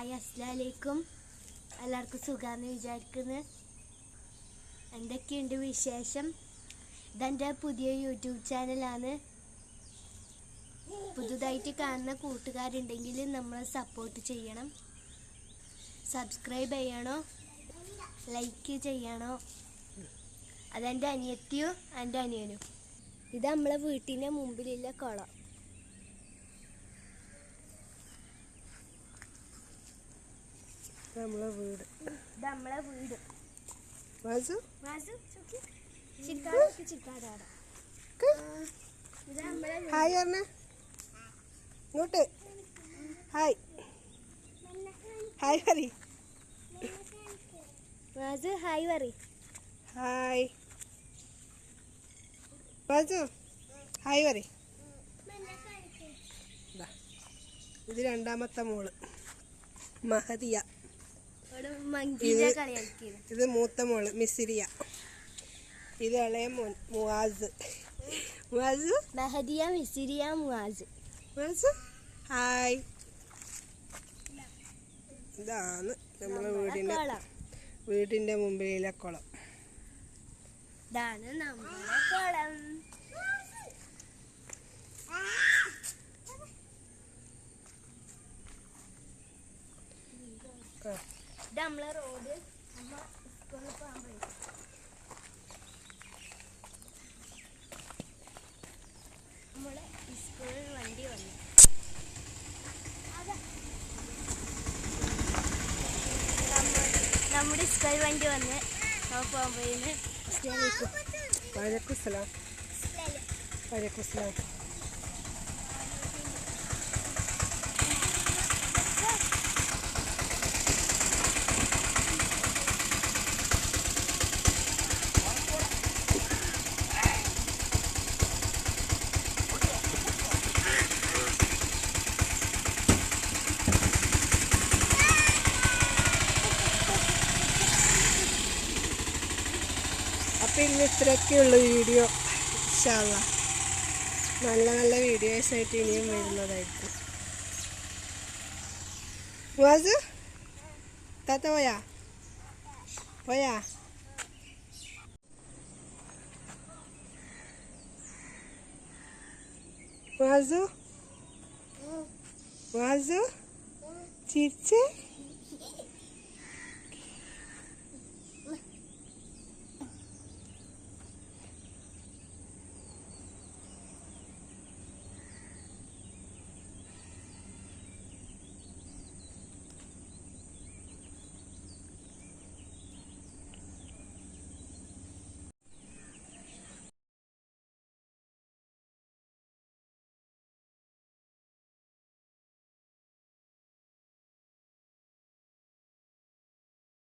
Hi അസ്ലാലേക്കും എല്ലാവർക്കും സുഖാന്ന് വിചാരിക്കുന്നു. എന്തൊക്കെയുണ്ട് വിശേഷം? ഇതെന്റെ പുതിയ യൂട്യൂബ് ചാനലാണ്. പുതുതായിട്ട് കാണുന്ന കൂട്ടുകാരുണ്ടെങ്കിൽ നമ്മൾ സപ്പോർട്ട് ചെയ്യണം. സബ്സ്ക്രൈബ് ചെയ്യണോ? ലൈക്ക് ചെയ്യണോ? അതെന്റെ അനിയത്തിയും എന്റെ അനിയനും. ഇത് നമ്മളെ വീട്ടിന്റെ മുമ്പിലുള്ള കുളം. നമ്മളെ വീട്. ഇത് നമ്മളെ വീട്. വാസു? വാസു ചുക്കി. ചിക്കാടൊക്കെ ചിക്കാടാടാ ഇത് നമ്മളെ. ഹായ് പറഞ്ഞ. ഇങ്ങോട്ട്. Hi. Hi Hari Vasu hi പറ ഹായ്. വാസു ഹായ് പറ ഇത് രണ്ടാമത്തെ മോൾ. മഹദിയ ഇത് മൂത്ത മോൾ മിസിരിയ. ഇത് ഇളയ മോൻ മുവാസ്. മുവാസ്? മെഹദിയ മിസിരിയ മുവാസ്. മുവാസ്? ഹായ്. ഇതാണ് നമ്മളെ വീടിന്റെ വീടിന്റെ വീടിന്റെ മുമ്പിലെ കുളം. ഇതാണ് നമ്മുടെ കുളം. ഇത് നമ്മളെ റോഡ് നമ്മൾ സ്കൂളിൽ പോകാൻ പോയി നമ്മളെ സ്കൂളിൽ വണ്ടി വന്നു. നമ്മ- നമ്മുടെ സ്കൂൾ വണ്ടി വന്ന് പോകാൻ പോയിന്ന് സ്റ്റേലേക്ക് വലൈക്കും സലാം ഇത്രയൊക്കെയുള്ളൂ വീഡിയോ. ഇൻഷാല്ല നല്ല നല്ല വീഡിയോസ് ആയിട്ട് ഇനിയും വരുന്നതായിരിക്കും. വാസു? താത്ത പോയാ? പോയാ? വാസു? വാസു? ചിരിച്ചേ?